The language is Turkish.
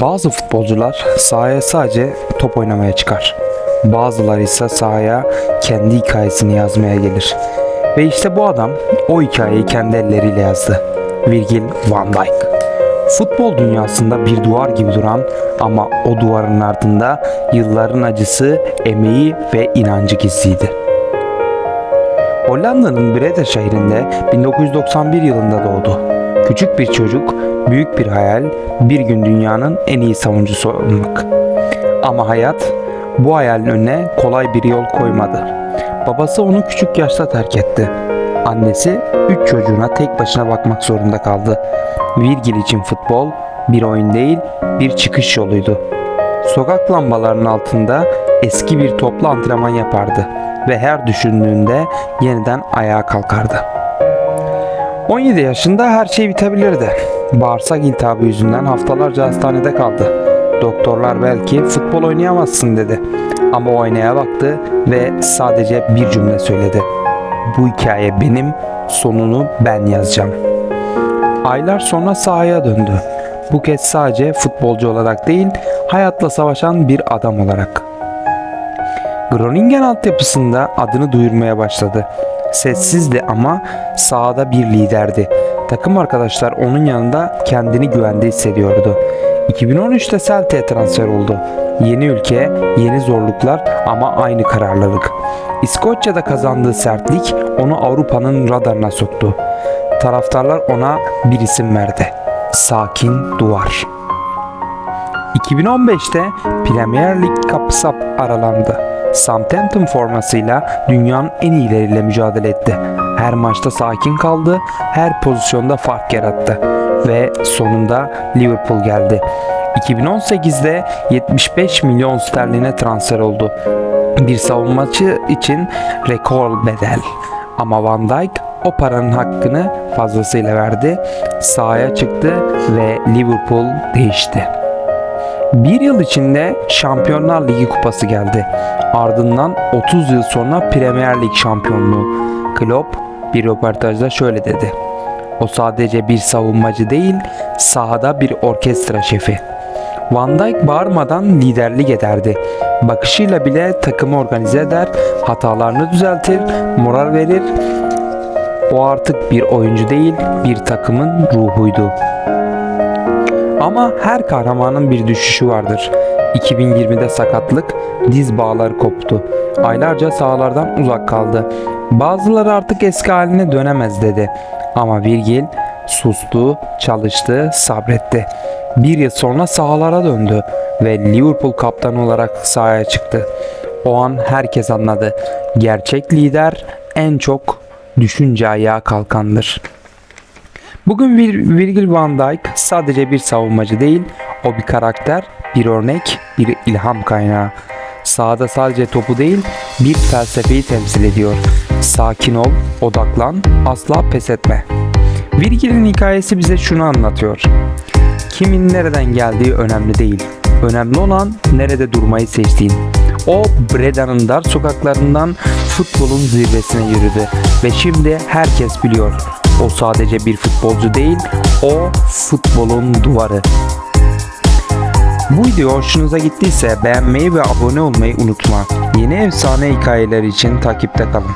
Bazı futbolcular sahaya sadece top oynamaya çıkar. Bazıları ise sahaya kendi hikayesini yazmaya gelir. Ve işte bu adam o hikayeyi kendi elleriyle yazdı. Virgil van Dijk. Futbol dünyasında bir duvar gibi duran ama o duvarın ardında yılların acısı, emeği ve inancı gizliydi. Hollanda'nın Breda şehrinde 1991 yılında doğdu. Küçük bir çocuk, büyük bir hayal, bir gün dünyanın en iyi savunucusu olmak. Ama hayat bu hayalin önüne kolay bir yol koymadı. Babası onu küçük yaşta terk etti. Annesi üç çocuğuna tek başına bakmak zorunda kaldı. Virgil için futbol bir oyun değil, bir çıkış yoluydu. Sokak lambalarının altında eski bir toplu antrenman yapardı ve her düşündüğünde yeniden ayağa kalkardı. 17 yaşında her şey bitebilirdi. Bağırsak iltihabı yüzünden haftalarca hastanede kaldı. Doktorlar belki futbol oynayamazsın dedi. Ama o aynaya baktı ve sadece bir cümle söyledi. Bu hikaye benim, sonunu ben yazacağım. Aylar sonra sahaya döndü. Bu kez sadece futbolcu olarak değil, hayatla savaşan bir adam olarak. Groningen altyapısında adını duyurmaya başladı. Sessizdi ama sahada bir liderdi. Takım arkadaşlar onun yanında kendini güvende hissediyordu. 2013'te Celtic'e transfer oldu. Yeni ülke, yeni zorluklar ama aynı kararlılık. İskoçya'da kazandığı sertlik onu Avrupa'nın radarına soktu. Taraftarlar ona bir isim verdi. Sakin Duvar. 2015'te Premier Lig kapısı aralandı. Southampton formasıyla dünyanın en iyileriyle mücadele etti. Her maçta sakin kaldı, her pozisyonda fark yarattı ve sonunda Liverpool geldi. 2018'de 75 milyon sterline transfer oldu. Bir savunmacı için rekor bedel. Ama Van Dijk o paranın hakkını fazlasıyla verdi. Sahaya çıktı ve Liverpool değişti. Bir yıl içinde Şampiyonlar Ligi kupası geldi. Ardından 30 yıl sonra Premier Lig şampiyonluğu. Klopp bir röportajda şöyle dedi. O sadece bir savunmacı değil, sahada bir orkestra şefi. Van Dijk bağırmadan liderlik ederdi. Bakışıyla bile takımı organize eder, hatalarını düzeltir, moral verir. O artık bir oyuncu değil, bir takımın ruhuydu. Ama her kahramanın bir düşüşü vardır. 2020'de sakatlık, diz bağları koptu. Aylarca sahalardan uzak kaldı. Bazıları artık eski haline dönemez dedi. Ama Virgil sustu, çalıştı, sabretti. Bir yıl sonra sahalara döndü ve Liverpool kaptanı olarak sahaya çıktı. O an herkes anladı. Gerçek lider en çok düşünce ayağa kalkandır. Bugün Vir- Virgil van Dijk sadece bir savunmacı değil, o bir karakter, bir örnek, bir ilham kaynağı. Sahada sadece topu değil, bir felsefeyi temsil ediyor. Sakin ol, odaklan, asla pes etme. Virgil'in hikayesi bize şunu anlatıyor. Kimin nereden geldiği önemli değil. Önemli olan nerede durmayı seçtiğin. O Breda'nın dar sokaklarından futbolun zirvesine yürüdü ve şimdi herkes biliyor. O sadece bir futbolcu değil, o futbolun duvarı. Bu video hoşunuza gittiyse beğenmeyi ve abone olmayı unutma. Yeni efsane hikayeler için takipte kalın.